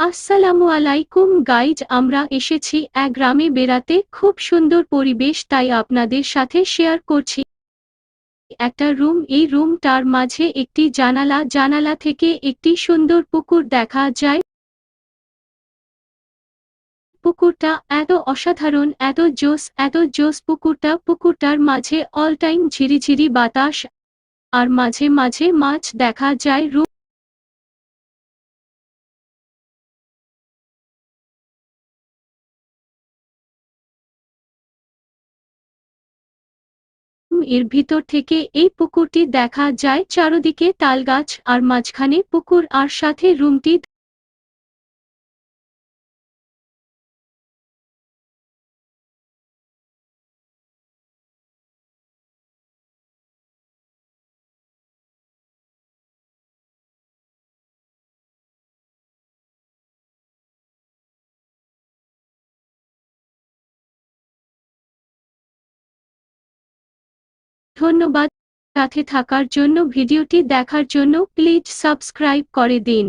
আসসালামু আলাইকুম গাইজ, আমরা এসেছি এক গ্রামে বেড়াতে। খুব সুন্দর পরিবেশ, তাই আপনাদের সাথে শেয়ার করছি। একটা রুম, এই রুমটার মাঝে একটি জানালা। জানালা থেকে একটি সুন্দর পুকুর দেখা যায়। পুকুরটা এত অসাধারণ, এত জোস এত জোস পুকুরটা। পুকুরটার মাঝে অল টাইম ঝিরিঝিরি বাতাস, আর মাঝে মাঝে মাছ দেখা যায়। রুম এর ভিতর থেকে এই পুকুরটি দেখা যায়। চারদিকে তালগাছ আর মাঝখানে পুকুর আর সাথে রুমটি ধন্যবাদ। সাথে থাকার জন্য ভিডিওটি দেখার জন্য প্লিজ সাবস্ক্রাইব করে দিন।